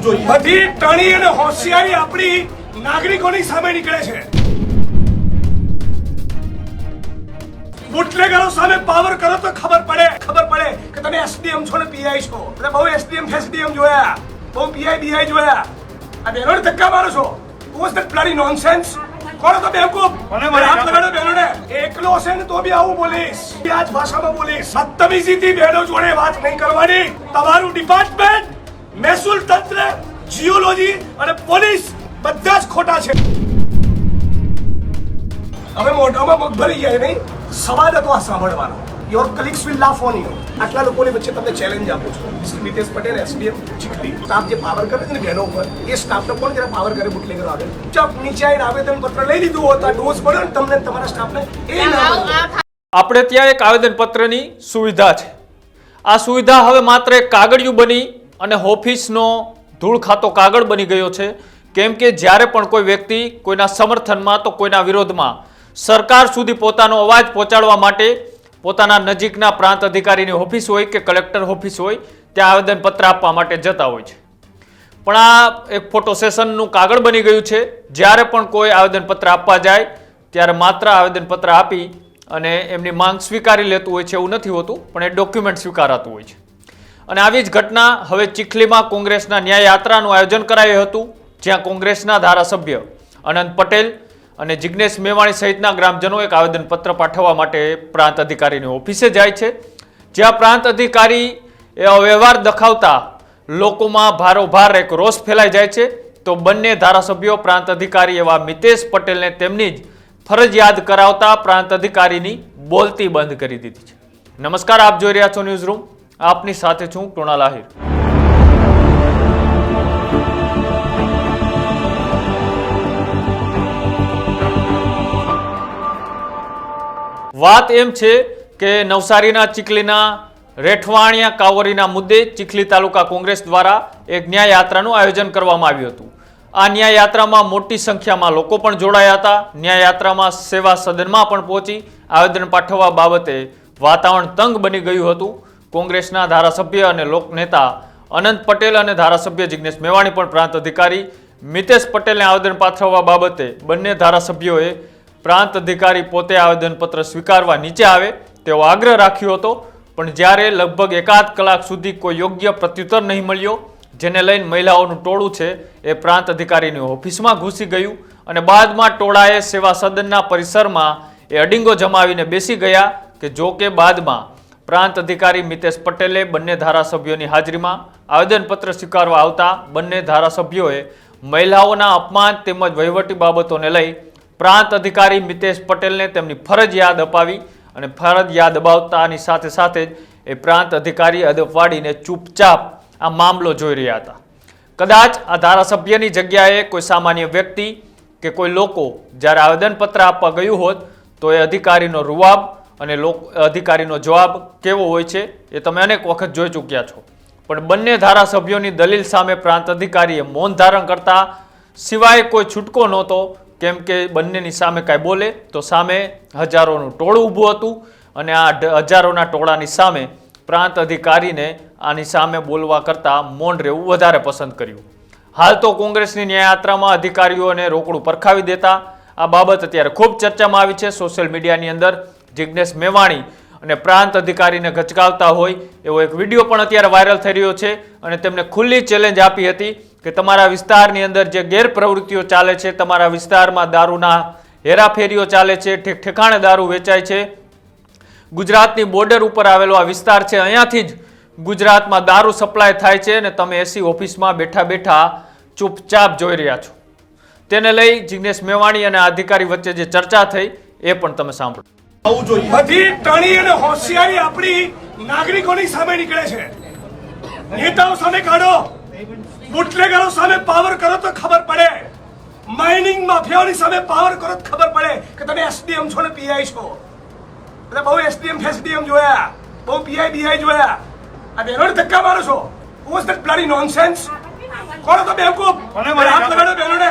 થવું જોઈએ. બધી ટણી અને હોશિયારી આપણી નાગરિકોની સામે નીકળે છે. બુટલેગરો સામે પાવર કરો તો ખબર પડે. ખબર પડે કે તમે એસડીએમ છો ને પીઆઈ છો. એટલે બહુ એસડીએમ ફેસડીએમ જોયા. બહુ પીઆઈ બીઆઈ જોયા. આ બેનોને ધક્કા મારો છો. વોઝ ધેટ બ્લડી નોનસેન્સ કોણ તો બેવકૂફ મને મને હાથ લગાડો બેનોને. એકલો હશે ને તો બી આવું બોલીશ. આ ભાષામાં બોલીશ. બદતમીજીથી બહેનો જોડે વાત નહીં કરવાની. તમારું ડિપાર્ટમેન્ટ મહેસૂલ તંત્ર જીઓલોજી અને પોલીસ બધા જ ખોટા છે. હવે મોઢામાં મગ ભરી જાય નહીં સવાલ હતો આ સાંભળવાનો. Your colleagues will laugh on you આટલા લોકોની વચ્ચે તમને ચેલેન્જ આપું છું. શ્રી નીતેશ પટેલ એસડીએમ ચીખલી. સ્ટાફ જે પાવર કરે છે ને બહેનો ઉપર એ સ્ટાફનો કોણ જરા પાવર કરે બુટલેગર આવે ચપ નીચે આવીને આવેદન પત્ર લઈ લીધું હોત આ ડોઝ પડ્યો ને તમને તમારા સ્ટાફને એ આપણે ત્યાં એક આવેદનપત્રની સુવિધા છે. આ સુવિધા હવે માત્ર એક કાગળિયું બની અને ઓફિસનો ધૂળ ખાતો કાગળ બની ગયો છે. કેમ કે જ્યારે પણ કોઈ વ્યક્તિ કોઈના સમર્થનમાં તો કોઈના વિરોધમાં સરકાર સુધી પોતાનો અવાજ પહોંચાડવા માટે પોતાના નજીકના પ્રાંત અધિકારીની ઓફિસ હોય કે કલેક્ટર ઓફિસ હોય, ત્યાં આવેદનપત્ર આપવા માટે જતા હોય છે. પણ આ એક ફોટો સેશનનું કાગળ બની ગયું છે. જ્યારે પણ કોઈ આવેદનપત્ર આપવા જાય, ત્યારે માત્ર આવેદનપત્ર આપી અને એમની માંગ સ્વીકારી લેતું હોય છે એવું નથી હોતું, પણ એ ડોક્યુમેન્ટ સ્વીકારાતું હોય છે. અને આવી જ ઘટના હવે ચીખલીમાં કોંગ્રેસના ન્યાય યાત્રાનું આયોજન કરાયું હતું, જ્યાં કોંગ્રેસના ધારાસભ્ય અનંત પટેલ અને જિજ્ઞેશ મેવાણી સહિતના ગ્રામજનો એક આવેદનપત્ર પાઠવવા માટે પ્રાંત અધિકારીની ઓફિસે જાય છે. જ્યાં પ્રાંત અધિકારી એ અવ્યવહાર દખાવતા લોકોમાં ભારોભાર એક રોષ ફેલાઈ જાય છે. તો બંને ધારાસભ્યો પ્રાંત અધિકારી એવા મિતેશ પટેલને તેમની જ ફરજ યાદ કરાવતા પ્રાંત અધિકારીની બોલતી બંધ કરી દીધી છે. નમસ્કાર, આપ જોઈ રહ્યા છો ન્યૂઝ રૂમ. આપની સાથે છું કૃણાલ આહિર વાત એમ છે કે નવસારીના ચીખલીના રેઠવાણિયા કાવરીના મુદ્દે ચીખલી તાલુકા કોંગ્રેસ દ્વારા એક ન્યાય યાત્રાનું આયોજન કરવામાં આવ્યું હતું. આ ન્યાય યાત્રામાં મોટી સંખ્યામાં લોકો પણ જોડાયા હતા. ન્યાય યાત્રામાં સેવા સદનમાં પણ પહોંચી આવેદન પાઠવવા બાબતે વાતાવરણ તંગ બની ગયું હતું. કોંગ્રેસના ધારાસભ્ય અને લોકનેતા અનંત પટેલ અને ધારાસભ્ય જિજ્ઞેશ મેવાણી પણ પ્રાંત અધિકારી. મિતેશ પટેલને આવેદન પાઠવવા બાબતે બંને ધારાસભ્યોએ પ્રાંત અધિકારી પોતે આવેદનપત્ર સ્વીકારવા નીચે આવે તેવો આગ્રહ રાખ્યો હતો. પણ જ્યારે લગભગ એકાદ કલાક સુધી કોઈ યોગ્ય પ્રત્યુત્તર નહીં મળ્યો, જેને લઈને મહિલાઓનું ટોળું છે એ પ્રાંત અધિકારીની ઓફિસમાં ઘૂસી ગયું અને બાદમાં ટોળાએ સેવા સદનના પરિસરમાં એ અડિંગો જમાવીને બેસી ગયા કે જો કે બાદમાં પ્રાંત અધિકારી મિતેશ પટેલે બંને ધારાસભ્યોની હાજરીમાં આવેદનપત્ર સ્વીકારવા આવતા બંને ધારાસભ્યોએ મહિલાઓના અપમાન તેમજ વહીવટી બાબતોને લઈ પ્રાંત અધિકારી મિતેશ પટેલને તેમની ફરજ યાદ અપાવી અને ફરજ યાદ અપાવતાની સાથે સાથે જ એ પ્રાંત અધિકારી અદબ વાળીને ચૂપચાપ આ મામલો જોઈ રહ્યા હતા. કદાચ આ ધારાસભ્યની જગ્યાએ કોઈ સામાન્ય વ્યક્તિ કે કોઈ લોકો જ્યારે આવેદનપત્ર આપવા ગયું હોત તો એ અધિકારીનો રૂવાબ અને લોક અધિકારીનો જવાબ કેવો હોય છે એ તમે અનેક વખત જોઈ ચૂક્યા છો. પણ બંને ધારાસભ્યોની દલીલ સામે પ્રાંત અધિકારીએ મૌન ધારણ કરતા સિવાય કોઈ છૂટકો નહોતો, કેમ કે બંનેની સામે કાંઈ બોલે તો સામે હજારોનું ટોળું ઊભું હતું અને આ હજારોના ટોળાની સામે પ્રાંત અધિકારીને આની સામે બોલવા કરતાં મૌન રહેવું વધારે પસંદ કર્યું. હાલ તો કોંગ્રેસની ન્યાયયાત્રામાં અધિકારીઓને રોકડું પરખાવી દેતા આ બાબત અત્યારે ખૂબ ચર્ચામાં આવી છે. સોશિયલ મીડિયાની અંદર જિજ્ઞેશ મેવાણી અને પ્રાંત અધિકારીને ગચકાવતા હોય એવો એક વીડિયો પણ અત્યારે વાયરલ થઈ રહ્યો છે અને તેમને ખુલ્લી ચેલેન્જ આપી હતી કે તમારા વિસ્તારની અંદર જે ગેરપ્રવૃત્તિઓ ચાલે છે, તમારા વિસ્તારમાં દારૂના હેરાફેરીઓ ચાલે છે ઠેક ઠેકાણે દારૂ વેચાય છે. ગુજરાતની બોર્ડર ઉપર આવેલો આ વિસ્તાર છે, અહીંયાથી જ ગુજરાતમાં દારૂ સપ્લાય થાય છે અને તમે એસી ઓફિસમાં બેઠા બેઠા ચૂપચાપ જોઈ રહ્યા છો. તેને લઈ જિગ્નેશ મેવાણી અને અધિકારી વચ્ચે જે ચર્ચા થઈ એ પણ તમે સાંભળો. થવું જોઈએ. બધી ટણી અને હોશિયારી આપણી નાગરિકોની સામે નીકળે છે. નેતાઓ સામે કાઢો. બુટલેગરો સામે પાવર કરો તો ખબર પડે. માઇનિંગ માફિયાઓની સામે પાવર કરો તો ખબર પડે કે તમે એસડીએમ છો ને પીઆઈ છો. એટલે બહુ એસડીએમ ફેસડીએમ જોયા. બહુ પીઆઈ બીઆઈ જોયા. આ બહેનોને ધક્કા મારો છો. વોઝ ધેટ બ્લડી નોનસેન્સ કોણ તો બેવકૂફ મને મારી હાથ લગાડો બહેનોને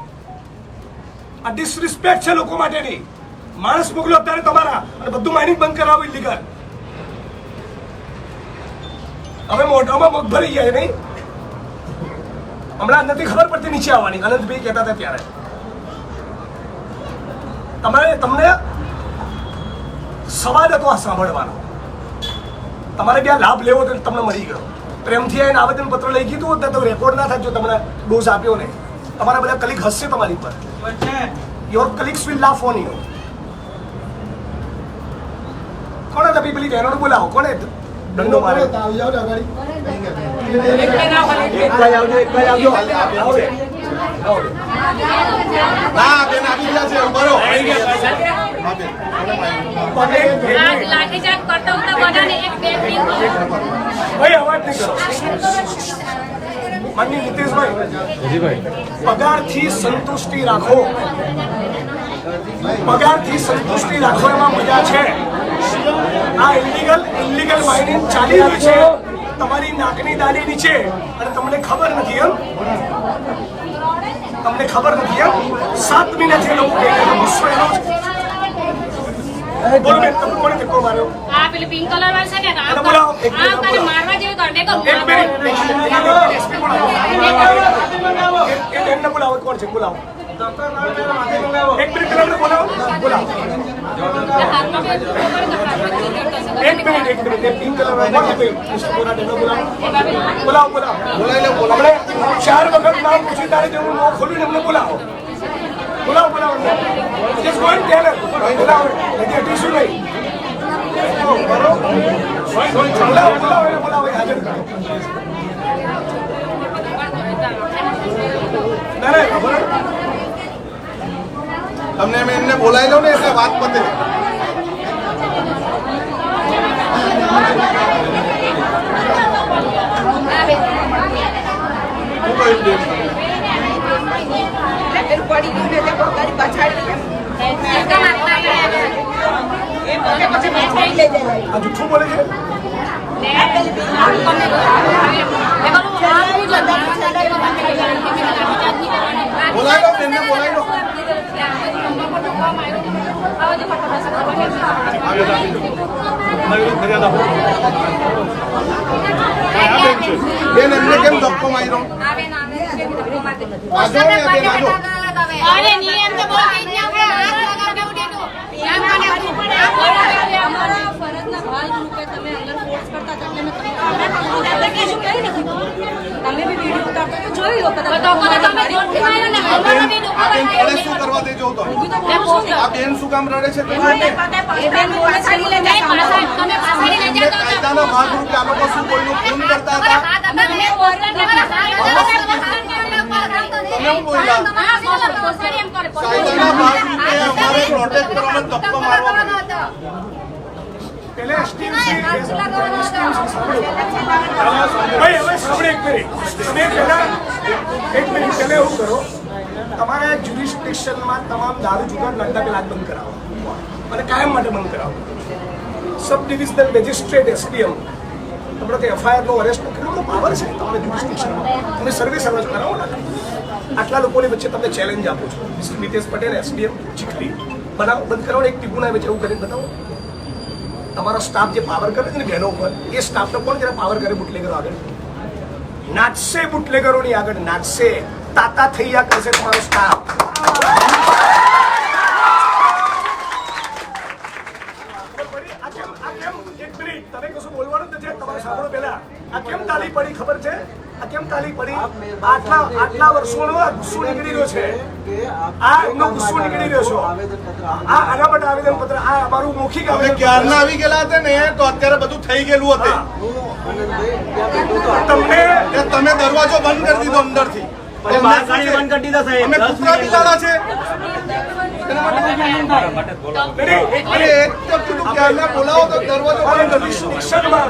આ ડિસરિસ્પેક્ટ છે લોકો માટેની. માણસ મોકલો અત્યારે તમારા અને બધું માઇનિંગ બંધ કરાવો ઇલીગલ હવે મોઢામાં મગ ભરી ગયા નહીં? હમણાં નથી ખબર પડતી નીચે આવવાની. અનંતભાઈ કહેતા હતા ત્યારે. તમારે તમને સવાલ હતો આ સાંભળવાનો. તમારે ત્યાં લાભ લેવો તો તમને મળી ગયો. પ્રેમથી આવીને આવેદન પત્ર લઈ ગયું હતું તો રેકોર્ડ ના થાય તમને ડોઝ આપ્યો ને તમારા બધા કલીક હસશે તમારી પર your colleagues will laugh on you કોણે તપી પેલી બહેનોને બોલાવો? કોણે દંડો મારે. લાઠીચાર્જ કરતા હતા એક બે ભાઈ અવાજ નહીં કરો. માનની નીતિશભાઈ પગારથી સંતુષ્ટિ રાખો. પગારથી સંતુષ્ટિ રાખો એમાં મજા છે. આ ઇલીગલ ઇલીગલ માઇનિંગ ચાલી રહ્યું છે. તમારી નાકની દાની નીચે. અને તમને ખબર નથી એમ? તમને ખબર નથી એમ? સાત મહિનાથી લોકો. ગુસ્સો એનો બોલો બેન તમે કોને ધક્કો માર્યો? પેલી પિંક કલર વાળી છે ને આ બોલાવો. મારવા જેવી કર દે એક મિનિટ બોલાવો કોણ છે? બોલાવો. એક મિનિટ પેલા બોલાવો. બોલાવો. એક મિનિટ એક મિનિટ એ પિંક કલર કોણ છે. ભાઈ મિસ્ટર બોરા એમને બોલાવો બોલાવો. બોલાવો બોલાવી લે બોલાવી હમણે ચાર વખત નામ પૂછી તારે જેવું મોં ખોલ્યું એમને બોલાવો. બોલાવો બોલાવો. જસ્ટ ગો એન્ડ ટેલ બોલાવો નહીં. તમને મેં એમને બોલાવી લઉં ને એટલે વાત પતે. પડી ગયું ને પોતાની પછાડી આ જૂઠું બોલે છે બોલાવી લો બેનને બોલાવી લો બેન એમને કેમ ધક્કો માર્યો આજો ને બેન આજો અરે નિયમ તો બહુ કઈ જ ના હોય. પાછળ લઈ એમને જાઓ તો- કાયદાના ભાગરૂપે આ લોકો શું કોઈનું ખૂન કરતા હતા કેમ. કાયદાના ભાગરૂપે અમારે પ્રોટેક્ટ કરવાનો ધક્કો મારવો પડે પેલે ભાઈ, હવે સાંભળો એક મિનિટ. તમે એવું કરો. તમારા જ્યુરિસ્ડિક્શનમાં તમામ દારૂ, જુગાર ધંધા પહેલા બંધ કરાવો. અને કાયમ માટે બંધ કરાવો. સબ ડિવિઝનલ મેજિસ્ટ્રેટ એસડીએમ તમને તે એફઆઈઆરનો અરેસ્ટ કેટલો પાવર છે તમારે જ્યુરિસ્ટિક્શનમાં તમે સર્વે સર્વિસ કરાવો ને. આટલા લોકોની વચ્ચે તમને ચેલેન્જ આપું છું. Mister Nitesh Patel SDM Chikhli. બનાવો બંધ કરવાનો એક એક આવે છે એવું કરીને બતાવો. તમારો સ્ટાફ જે પાવર કરે છે ને બહેનો ઉપર, એ સ્ટાફનો કોણ જરા પાવર કરે બુટલેગરો આગળ. નાચશે બુટલેગરોની આગળ, નાચશે. તાતા થઈ થઈયા કરશે તમારો સ્ટાફ આ આ તમે કશું બોલવાનું નથી તમારે સાંભળો પેલા આ કેમ તાલી પડી ખબર છે? આ કેમ તાલી પડી? આટલા આટલા વર્ષોનો ગુસ્સો નીકળી રહ્યો છે. આ એમનો ગુસ્સો નીકળી રહ્યો છે. આ આના માટે આવેદન પત્ર આ અમારું મૌખિક આવેદન ક્યારના આવી ગયેલા હતા ને તો અત્યારે બધું થઈ ગયેલું હતું. તમને તમે દરવાજો બંધ કરી દીધો અંદરથી. બોલાવો તો દરવાજો બંધ કરી શિક્ષણમાં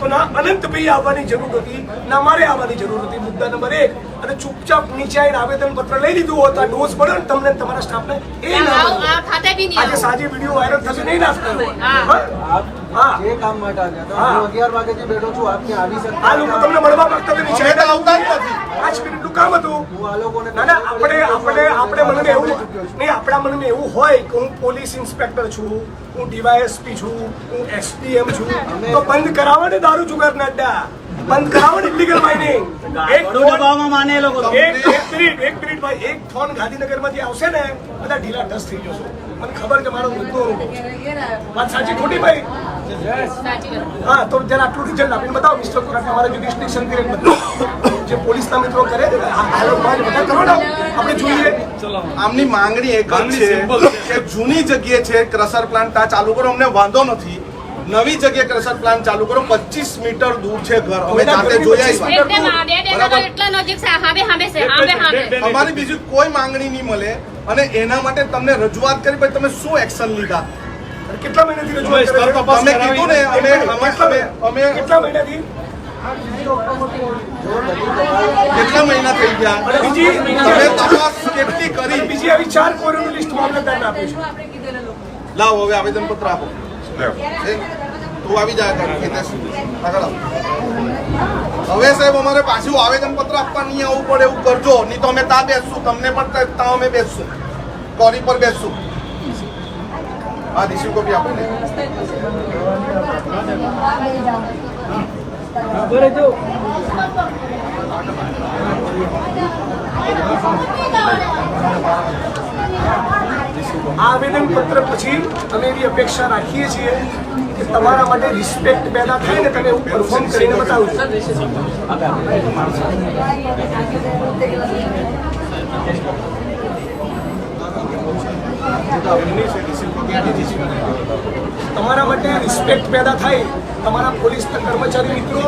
તો ના અનંતભાઈ આવવાની જરૂર હતી ના મારે આવવાની જરૂર હતી. મુદ્દા નંબર એક અને ચૂપચાપ નીચે આવીને આવેદન પત્ર લઈ લીધું હોત આ ડોઝ મળ્યો ને તમને તમારા સ્ટાફને એ ના આજે સાંજે વીડિયો વાયરલ થશે નહીં નાખતા જે કામ માટે આવ્યા હતા હું અગિયાર વાગેથી બેઠો છું આપ આવી શકતા આ લોકો તમને મળવા માંગતા હતા નીચે આવતા જ નથી. પાંચ મિનિટનું કામ હતું. હું આ લોકોને ના ના આપણે આપણે આપણે મને એવું નહીં આપણા મનમાં એવું હોય કે હું પોલીસ ઇન્સ્પેક્ટર છું હું ડીવાયએસપી છું હું એસપીએમ છું તો બંધ કરાવો ને દારૂ જુગારના અડ્ડા. બંધ કરાવો ને ઇલીગલ માઇનિંગ એક થોડું દબાવમાં માને એ લોકો એક એક મિનિટ એક મિનિટ ભાઈ એક થોન ગાંધીનગરમાંથી આવશે ને બધા ઢીલા ઢસ થઈ જશો. મને ખબર છે મારો મુદ્દો વાત સાચી ખોટી ભાઈ? હા તો જરા આટલું રિઝલ્ટ આપીને બતાવો મિસ્ટર કોરાટ અમારા જ્યુડિસ્ટિક્શન પીરિયડ બતાવો જે પોલીસના મિત્રો કરે છે આપણે જોઈએ. આમની માંગણી એક જ છે કે જૂની જગ્યાએ છે ક્રસર પ્લાન્ટ ચાલુ કરો અમને વાંધો નથી. નવી જગ્યાએ ક્રશર પ્લાન્ટ ચાલુ કરો. 25 મીટર દૂર છે ઘર. અમે જાતે હામે અમારી બીજી કોઈ માંગણી નહીં મળે. અને એના માટે તમને રજૂઆત કરી પછી તમે શું એક્શન લીધા? કેટલા મહિનાથી રજૂઆત કરી? તમે કીધું ને અમે અમે અમે અમે કેટલા મહિનાથી? કેટલા મહિના થઈ ગયા? અને બીજી તમે તપાસ કેટલી કરી? બીજી આવી ચાર કોરોના લિસ્ટ મામલતદારને લોકો લાવો હવે આવેદન પત્ર આપો. તું આવી જાય. હવે સાહેબ અમારે પાછું આવેદન પત્ર આપવા નહીં આવવું પડે એવું કરજો નહીં તો અમે ત્યાં બેસશું તમને પણ ત્યાં- અમે બેસશું કોરી પર બેસશું હા રિસીવ કોપી આપો ને આ આવેદન પત્ર પછી અમે એવી અપેક્ષા રાખીએ છીએ કે તમારા માટે રિસ્પેક્ટ પેદા થાય ને તમે એવું પરફોર્મ કરીને બતાવજો. તમારા માટે રિસ્પેક્ટ પેદા થાય તમારા પોલીસના કર્મચારી મિત્રો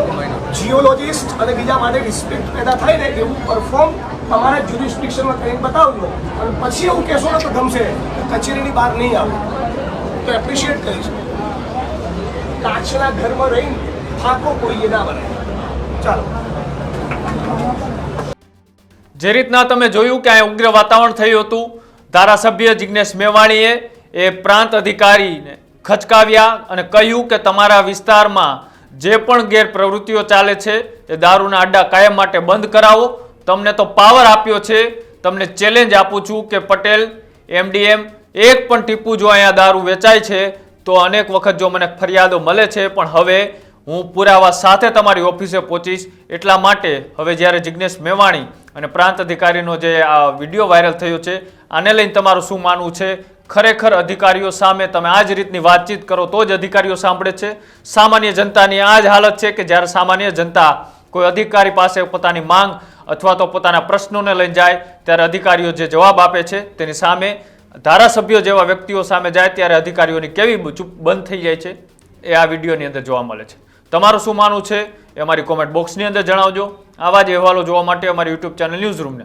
જીઓલોજિસ્ટ અને બીજા માટે રિસ્પેક્ટ પેદા થાય ને એવું પરફોર્મ તમારા જ્યુરિસ્ડિક્શનમાં કરીને બતાવજો અને પછી એવું કહેશો ને તો ગમશે. કચેરીની બહાર નહીં આવે. તો એપ્રિશિએટ કરીશ કાચના ઘરમાં રહીને થાકો કોઈએ ના બને. ચાલો. જે રીતના તમે જોયું કે આ ઉગ્ર વાતાવરણ થયું હતું, ધારાસભ્ય જિજ્ઞેશ મેવાણીએ એ પ્રાંત અધિકારીને ખચકાવ્યા અને કહ્યું કે તમારા વિસ્તારમાં જે પણ ગેરપ્રવૃત્તિઓ ચાલે છે એ દારૂના અડ્ડા કાયમ માટે બંધ કરાવો. તમને તો પાવર આપ્યો છે. તમને ચેલેન્જ આપું છું કે પટેલ એમડીએમ એક પણ ટીપું જો અહીંયા દારૂ વેચાય છે, તો અનેક વખત જો મને ફરિયાદો મળે છે, પણ હવે હું પુરાવા સાથે તમારી ઓફિસે પહોંચીશ. એટલા માટે હવે જ્યારે જિજ્ઞેશ મેવાણી અને પ્રાંત અધિકારીનો જે આ વીડિયો વાયરલ થયો છે, આને લઈને તમારું શું માનવું છે? ખરેખર અધિકારીઓ સામે તમે આ જ રીતની વાતચીત કરો તો જ અધિકારીઓ સાંભળે છે. સામાન્ય જનતાની આ જ હાલત છે કે જ્યારે સામાન્ય જનતા કોઈ અધિકારી પાસે પોતાની માંગ અથવા તો પોતાના પ્રશ્નોને લઈને જાય ત્યારે અધિકારીઓ જે જવાબ આપે છે તેની સામે ધારાસભ્યો જેવા વ્યક્તિઓ સામે જાય ત્યારે અધિકારીઓની કેવી ચૂપ બંધ થઈ જાય છે એ આ વિડીયોની અંદર જોવા મળે છે. તમારું શું માનવું છે એ અમારી કોમેન્ટ બોક્સની અંદર જણાવજો. આવા જ અહેવાલો જોવા માટે અમારી યુટ્યુબ ચેનલ ન્યૂઝ રૂમને